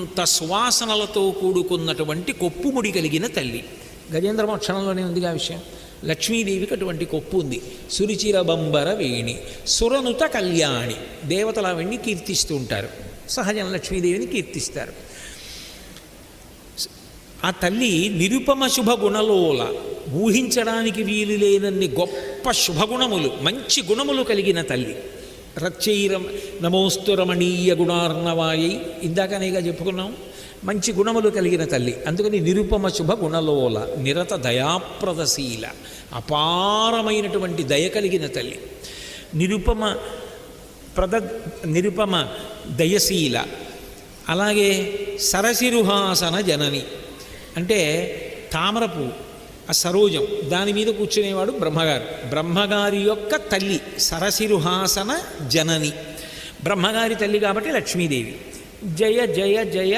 అంత సువాసనలతో కూడుకున్నటువంటి కొప్పుముడి కలిగిన తల్లి. గజేంద్ర మోక్షణంలోనే ఉందిగా ఆ విషయం. లక్ష్మీదేవికి అటువంటి కొప్పు ఉంది. సురుచిర బంబర వేణి సురనుత కళ్యాణి దేవతల వెండి కీర్తిస్తూ ఉంటారు. సహజం లక్ష్మీదేవిని కీర్తిస్తారు. ఆ తల్లి నిరుపమ శుభ గుణలోల ఊహించడానికి వీలు లేనన్ని గొప్ప శుభగుణములు మంచి గుణములు కలిగిన తల్లి. రచ్చైర నమోస్తు రమణీయ గుణార్ణవాయై. ఇందాకనేగా చెప్పుకున్నాం మంచి గుణములు కలిగిన తల్లి. అందుకని నిరుపమ శుభ గుణలోల నిరత దయాప్రదశీల అపారమైనటువంటి దయ కలిగిన తల్లి. నిరుపమ ప్రద నిరుపమ దయశీల అలాగే సరసిరుహాసన జనని. అంటే తామరపు ఆ సరోజం. దాని మీద కూర్చునేవాడు బ్రహ్మగారు. బ్రహ్మగారి యొక్క తల్లి సరసిరుహాసన జనని. బ్రహ్మగారి తల్లి కాబట్టి లక్ష్మీదేవి. జయ జయ జయ